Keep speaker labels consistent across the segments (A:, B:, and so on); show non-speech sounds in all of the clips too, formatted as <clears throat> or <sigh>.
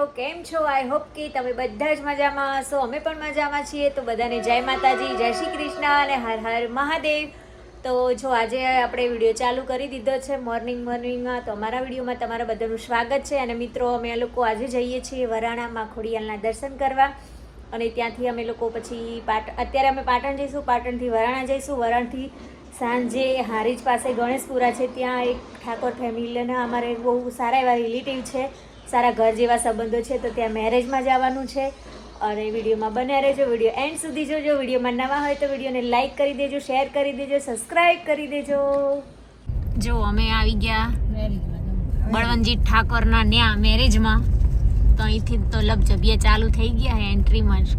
A: મિત્રો, કેમ છો? આઈ હોપ કે તમે બધા જ મજામાં હશો. અમે પણ મજામાં છીએ. તો બધાને જય માતાજી, જય શ્રી કૃષ્ણ અને હર હર મહાદેવ. તો જો આજે આપણે વીડિયો ચાલુ કરી દીધો છે મોર્નિંગ મોર્નિંગમાં, તો અમારા વિડીયોમાં તમારા બધાનું સ્વાગત છે. અને મિત્રો, અમે લોકો આજે જઈએ છીએ વરાણામાં ખોડિયાલના દર્શન કરવા. અને ત્યાંથી અમે લોકો પછી પાટ, અત્યારે અમે પાટણ જઈશું, પાટણથી વરાણા જઈશું. વરાણથી સાંજે હારીજ પાસે ગણેશપુરા છે. ત્યાં એક ઠાકોર ફેમિલીના અમારે બહુ સારા એવા રિલેટિવ છે. સારા ઘર જેવા સંબંધો છે તો ત્યાં મેરેજમાં જવાનું છે. અને વિડીયોમાં બન્યા રહેજો વીડિયો એન્ડ સુધી જોજો. વિડીયોમાં નવા હોય તો વિડીયોને લાઈક કરી દેજો શેર કરી દેજો સબસ્ક્રાઈબ કરી દેજો. જો અમે આવી ગયા બળવંતજી ઠાકોરના ન્યા મેરેજમાં તો અહીંથી તો લગજબિયા ચાલુ થઈ ગયા હે એન્ટ્રીમાં જ.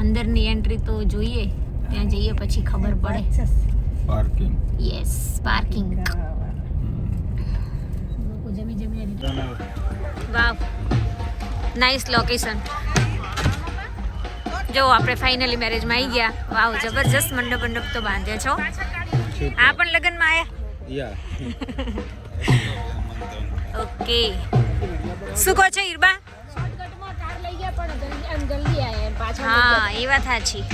A: અંદરની એન્ટ્રી તો જોઈએ. ત્યાં જઈએ પછી ખબર પડે.
B: Parking
A: yes parking wow nice location જો આપણે ફાઇનલી મેરેજમાં આવી ગયા. વાવ જબરજસ્ત મંડપ મંડપ તો બાંધ્યો છો. આ પણ લગ્નમાં આવ્યા
B: યા
A: ઓકે શું કહો છો ઈરબા? હા એ વાત સાચી.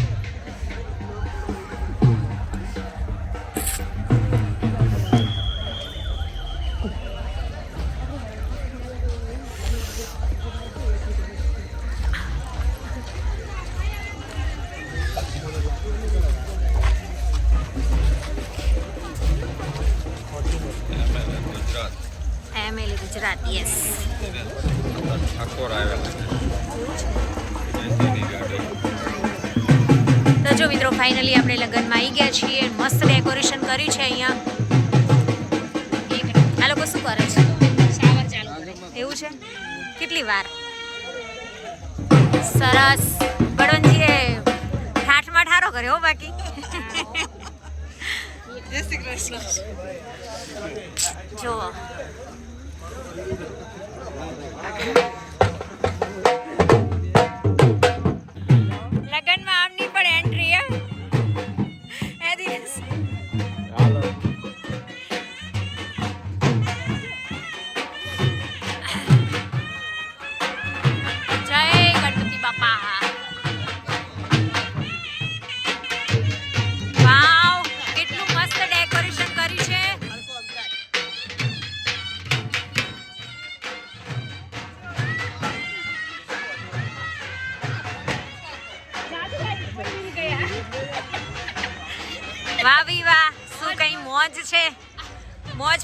A: ફાઇનલી આપણે લગ્નમાં આવી ગયા છીએ. મસ્ત ડેકોરેશન કર્યું છે અહીંયા. આ લોકો શું કરે છે? શાવર ચાલુ એવું છે? કેટલી વાર? સરસ. બળવંતજીએ ઠાઠમાં ઠારો કર્યો બાકી. જુઓ. લગનમાં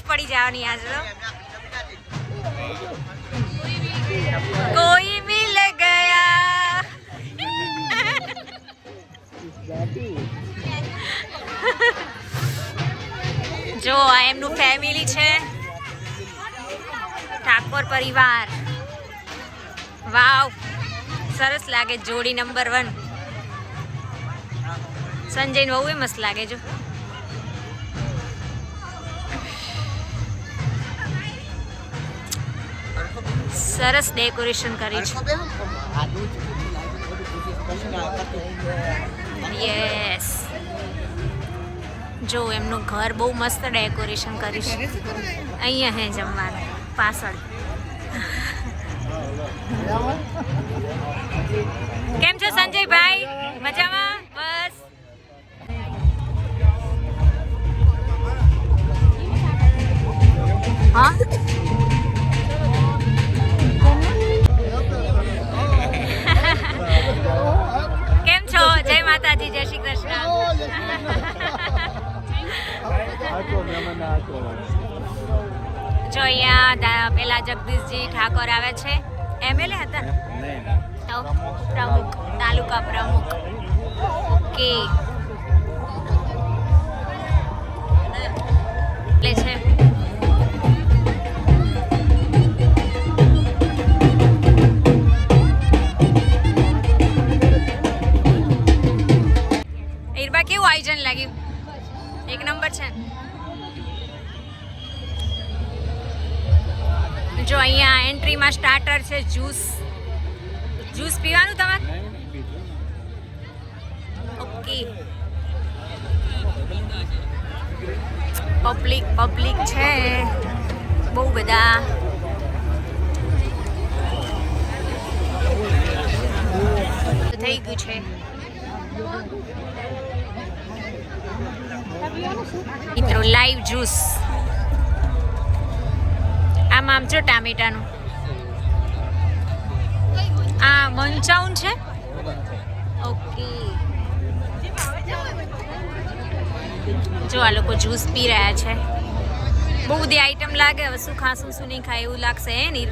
A: પડી જવાની આજ તો કોઈ મિલ ગયા. જો, આ એમનું ફેમિલી છે. ઠાકોર પરિવાર. વાવ, સરસ લાગે જોડી નંબર વન સંજય બહુ મસ્ત લાગે જો. સરસ ડેકોરેશન કરી છે. યસ જો, એમનું ઘર બહુ મસ્ત ડેકોરેશન કર્યું છે. અહીંયા હે જમવાનું, પાછળ. કેમ છો સંજયભાઈ? મજામાં? બસ. હા? જો અહીંયા પેલા જગદીશજી ઠાકોર આવે છે. એમએલએ હતા? તો પ્રમુખ તાલુકા પ્રમુખ ઓકે જ્યુસ. જ્યુસ પીવાનું તમારે ઓકે. પબ્લિક પબ્લિક છે. બહુ બધા. થઈ ગયું છે. મિત્રો લાઈવ જ્યુસ આમ આમ છો ટામેટાનું. આ મંચાઉન છે? ઓકે. જો આ લોકો જ્યુસ પી રહ્યા છે. બહુ બધી આઈટમ લાગે હવે શું ખાશું શું નહીં ખાય એવું લાગશે હે નહીં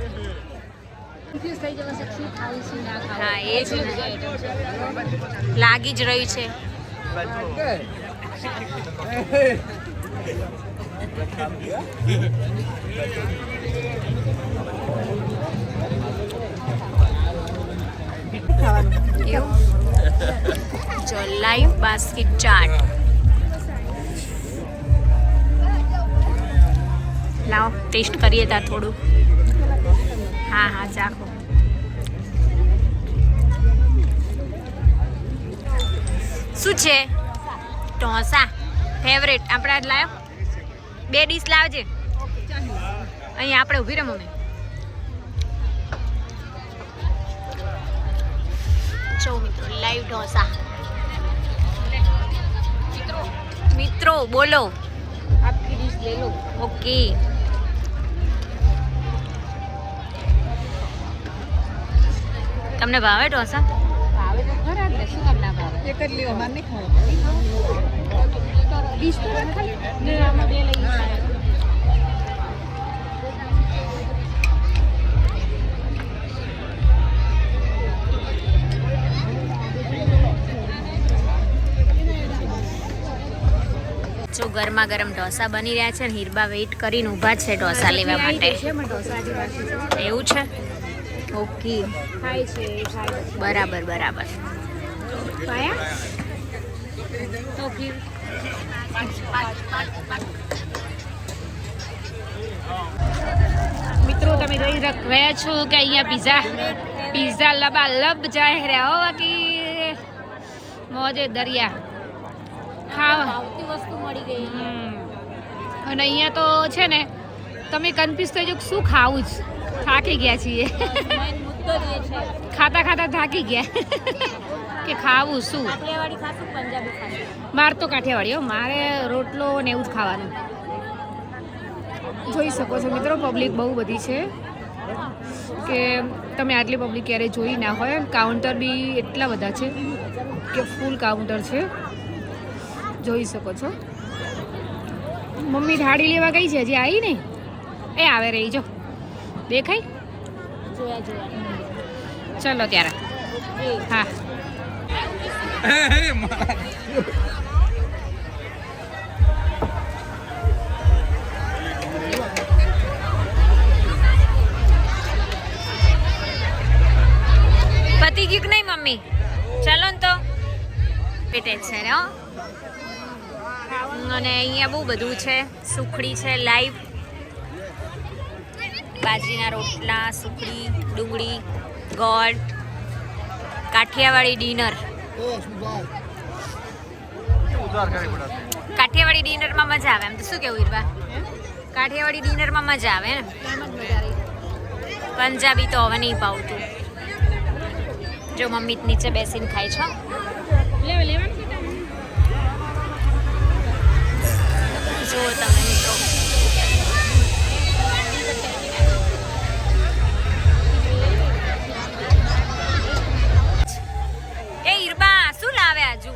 A: હા એ જ. લાગી જ રહ્યું છે. એવું જો લાઈવ બાસ્કેટ ચાટ. લાવો ટેસ્ટ કરીએ તા થોડું. હા હા ચાખો. શું છે? ઢોસા. ફેવરેટ આપણે લાવ્યો બે ડીશ લાવજે. અહીંયા આપણે ઊભી રહે મમ્મી. લાઈવ ઢોસા. મિત્રો બોલો.
C: આપકી ડિશ લે લો.
A: ઓકે તમને ભાવે ઢોસા?
C: ભાવે તો ખરા જ શું તમને ભાવે? એક જ લેવા માર નહીં ખાવ ડિશ તો ખાલી. ને આમાં બે લઈ
A: જો ગરમા ગરમ ઢોસા બની રહ્યા છે ને હિરબા વેઇટ કરીને ઊભા છે ઢોસા લેવા માટે. એવું છે? ઓકે.
C: ખાય છે ખાય છે.
A: બરાબર બરાબર.
C: પાયા? તો ફિર. મિત્રો તમે જોઈ રક- રહ્યા છો કે અહીંયા પીઝા પીઝા લબા લબ જાય રહ્યા હો બાકી. મોજે દરિયા. ખાવા.
A: વસ્તુ મળી ગઈ
C: હમ. અને અહીંયા તો છે ને તમે કન્ફ્યુઝ થઈ જાવ શું ખાવું જ? થાકી ગયા છીએ. ખાતા ખાતા થાકી ગયા. કે ખાવું શું? માર તો કાઠિયાવાડી હો. મારે રોટલો ને એવું જ ખાવાનું. જોઈ શકો છો મિત્રો પબ્લિક બહુ બધી છે. કે તમે આટલી પબ્લિક ક્યારેય જોઈ ના હોય. કાઉન્ટર બી એટલા બધા છે કે ફૂલ કાઉન્ટર છે. જોઈ શકો છો. મમ્મી થાળી લેવા ગઈ છે હજી આવી નહીં? એ આવે રહી જો. દેખાય?
A: જોયા જોયા.
C: ચલો ત્યારે. હા.
A: પેટે છે ને અને અહીંયા બહુ બધું છે. સુખડી છે, લાઈવ. બાજરીના રોટલા, સુખડી, ડુંગળી, ગોળ, કાઠિયાવાડી ડિનર. કાઠિયાવાડી ડિનરમાં મજા આવે. એમ તો શું કેવું, ઈરબા? કાઠિયાવાડી ડિનરમાં મજા આવે ને પંજાબી તો હવે નહીં પાવતું. જો મમ્મી નીચે બેસીને ખાય છો
C: લેવા લેવાનું
A: જો તમે મિત્રો એ ઈરબા શું લાવે આજુ?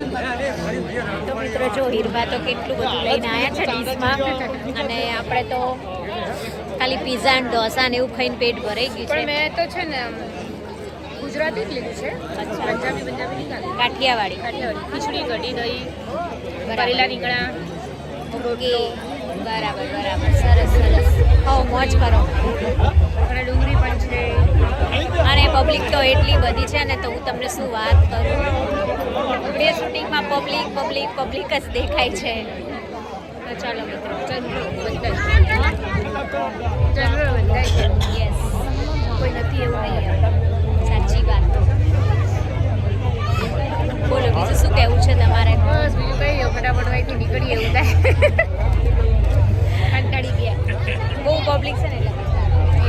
A: તો મિત્રો જો હીરબા તો કેટલું બધું લઈને આવ્યા છે ડીશમાં અને આપણે તો ખાલી પીઝા અને ઢોસા ને એવું ખાઈને પેટ ભરાઈ ગયું છે.
C: મેં તો છે ને ગુજરાતી જ લીધું છે. પંજાબી પંજાબી નહીં ખાધી.
A: કાઠિયાવાડી.
C: કાઠિયાવાડી. ખીચડી કઢી દહીં. કરેલા રીંગણા
A: ઓકે. બરાબર બરાબર. સરસ સરસ. હો મોજ કરો.
C: અને ડુંગળી પણ છે.
A: અને પબ્લિક તો એટલી બધી છે ને તો હું તમને શું વાત કરું? બે શૂટિંગમાં પબ્લિક પબ્લિક પબ્લિક જ દેખાય છે. તો ચાલો મિત્રો
C: ચંદ્ર બંધાય ચંદ્ર બંધાય
A: યસ
C: કોઈ નથી એવું નહીં
A: સાચી વાત બોલો બીજું શું કહેવું છે તમારે
C: બસ બીજું કઈ નહીં ફટાફટ અહીંથી નીકળીએ એવું થાય
A: કંટાળી ગયા બહુ પબ્લિક છે ને એટલે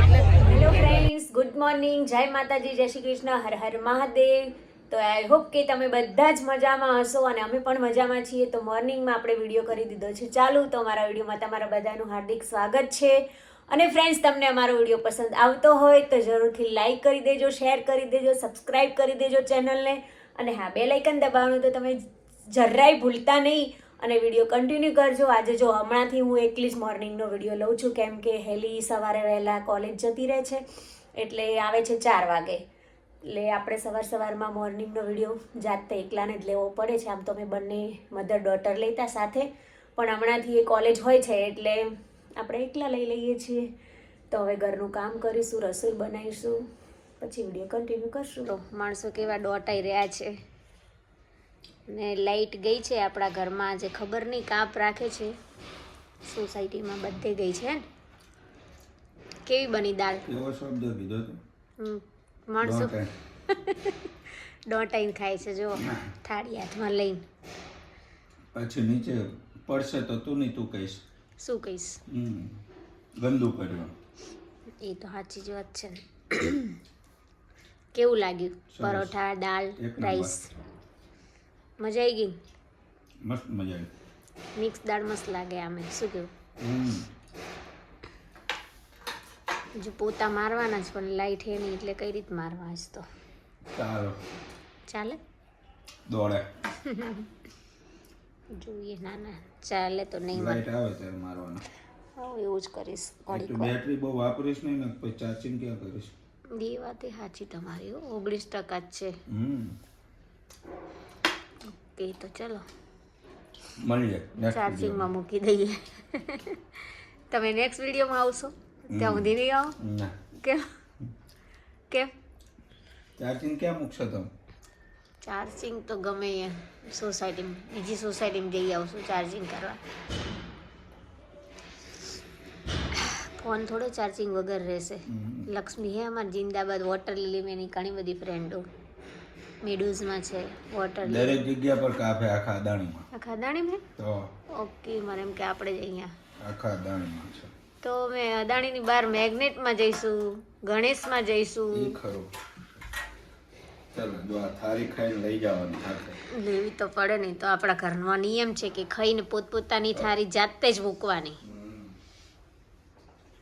C: એટલે
A: હેલો ફ્રેન્ડ મોર્નિંગ જય માતાજી, જય શ્રી કૃષ્ણ, હર હર મહાદેવ. તો આઈ હોપ કે તમે બધા જ મજામાં હશો અને અમે પણ મજામાં છીએ. તો મોર્નિંગમાં આપણે વીડિયો કરી દીધો છે. ચાલુ, તો અમારા વિડીયોમાં તમારા બધાનું હાર્દિક સ્વાગત છે. અને ફ્રેન્ડ્સ તમને અમારો વીડિયો પસંદ આવતો હોય તો જરૂરથી લાઈક કરી દેજો શેર કરી દેજો સબસ્ક્રાઈબ કરી દેજો ચેનલને. અને હા બે લાઇકન દબાવવાનું તો તમે જરાય ભૂલતા નહીં. અને વીડિયો કન્ટિન્યુ કરજો. આજે જો હમણાંથી હું એકલી જ મોર્નિંગનો વીડિયો લઉં છું, કેમ કે હેલી સવારે વહેલા કોલેજ જતી રહે છે. એટલે આવે છે ચાર વાગે. એટલે આપણે સવાર સવારમાં મોર્નિંગનો વીડિયો જાતે એકલાને જ લેવો પડે છે. આમ તો અમે બંને મધર ડોટર લેતા સાથે. પણ હમણાંથી એ કોલેજ હોય છે એટલે આપણે એકલા લઈ લઈએ છીએ. તો હવે ઘરનું કામ કરીશું, રસોઈ બનાવીશું. પછી વીડિયો કન્ટિન્યુ કરશું. તો માણસો કેવા દોટાઈ રહ્યા છે. ને લાઈટ ગઈ છે આપણા ઘરમાં. આજે ખબર નહીં કાપ રાખે છે. સોસાયટીમાં બધે ગઈ છે ને કેવી બની દાળ?
B: એવો શબ્દ કીધો તો.
A: હમ, માણસો.
B: ડોટાઈન
A: દોટાઈને <laughs> ખાય છે જો થાળી હાથમાં લઈને.
B: પછી નીચે પડશે તો તું નહીં તું કહીશ.
A: શું કહીશ?
B: ગંદુ કર્યું.
A: એ તો સાચી જ વાત છે. <clears throat> કેવું લાગ્યું? પરોઠા દાળ રાઈસ? મજા આવી ગઈ?
B: મસ્ત મજા આવી.
A: મિક્સ દાળ મસ્ત લાગે આમે. શું કેવું. જો પોતા મારવાના જ પણ લાઈટ હે નહીં એટલે કઈ રીત મારવા આજ તો.
B: ચાલો.
A: ચાલે?
B: દોડે.
A: જોઈએ ના ના ચાલે તો નહીં
B: લાઈટ આવે ત્યારે મારવાના.
A: હું એવું જ કરીશ વાર.
B: બેટરી બહુ વાપરીશ નહીં ને પછી ચાર્જિંગ ક્યાં કરીશ?
A: બે વાત સાચી તમારી હો ઓગણીસ ટકા જ છે. ઓકે તો ચલો.
B: મળીએ
A: ચાર્જિંગમાં મૂકી દઈએ. તમે નેક્સ્ટ વિડીયોમાં આવશો? ત્યાં સુધી નહીં આવો.
B: ના.
A: કેમ કેમ
B: ચાર્જિંગ ક્યાં મૂકશો તમે?
A: ચાર્જિંગ તો ગમે એ સોસાયટીમાં બીજી સોસાયટીમાં જઈ આવશું ચાર્જિંગ કરવા. ફોન થોડો ચાર્જિંગ વગર રહેશે. લક્ષ્મી હે અમારી જિંદાબાદ વોટર લીલી મેની ઘણી બધી ફ્રેન્ડો મેડુઝમાં છે વોટર
B: દરેક જગ્યા પર કાફે આખા અદાણીમાં.
A: આખા અદાણીમાં?
B: તો
A: ઓકે મારે એમ કે આપણે જ અહીંયા
B: આખા અદાણીમાં છે.
A: તો મેં અદાણીની બહાર મેગ્નેટમાં જઈશું ગણેશમાં
B: માં
A: જઈશું
B: ખરું. ચાલો જો ખાઈને લઈ જવાની
A: લેવી તો પડે નહીં તો આપણા ઘરનો નિયમ છે કે ખાઈને પોતપોતાની થારી જાતે જ મૂકવાની.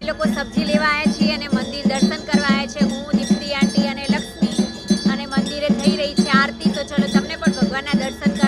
A: એ લોકો સબ્જી લેવા આવ્યા છીએ અને મંદિર દર્શન કરવા આવ્યા છે. હું દીપ્તિ આંટી અને લક્ષ્મી અને મંદિરે થઈ રહી છે આરતી. તો ચલો તમને પણ ભગવાનના દર્શન કરાવી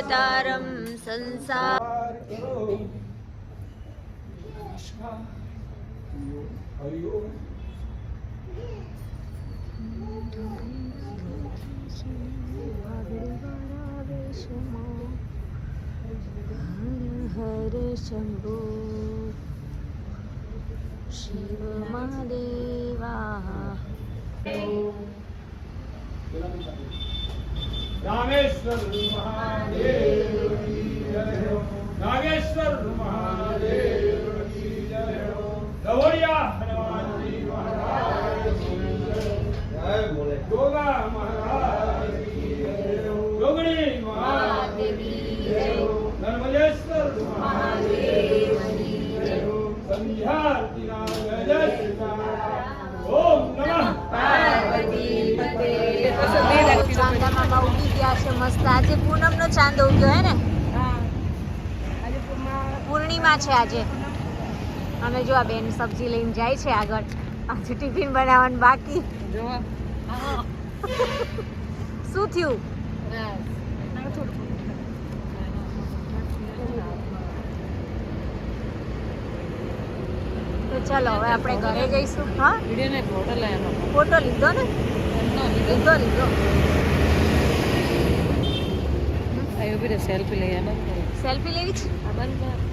A: કરુણાવતારમ સંસાર હર શંભો શિવ મહાદેવા
D: નાગેશ્વર મહાદેવ કી જય
A: પૂર્ણિમા છે આજે. અમે જો આ બેન સબ્જી લઈને જાય છે આગળ. આજે ટિફિન બનાવવાનું બાકી. શું થયું? તો ચાલો હવે આપણે ઘરે જઈશું. હા? ફોટો લીધો ને? લીધો લીધો.
E: સેલ્ફી લઈ
A: સેલ્ફી લેવી છે?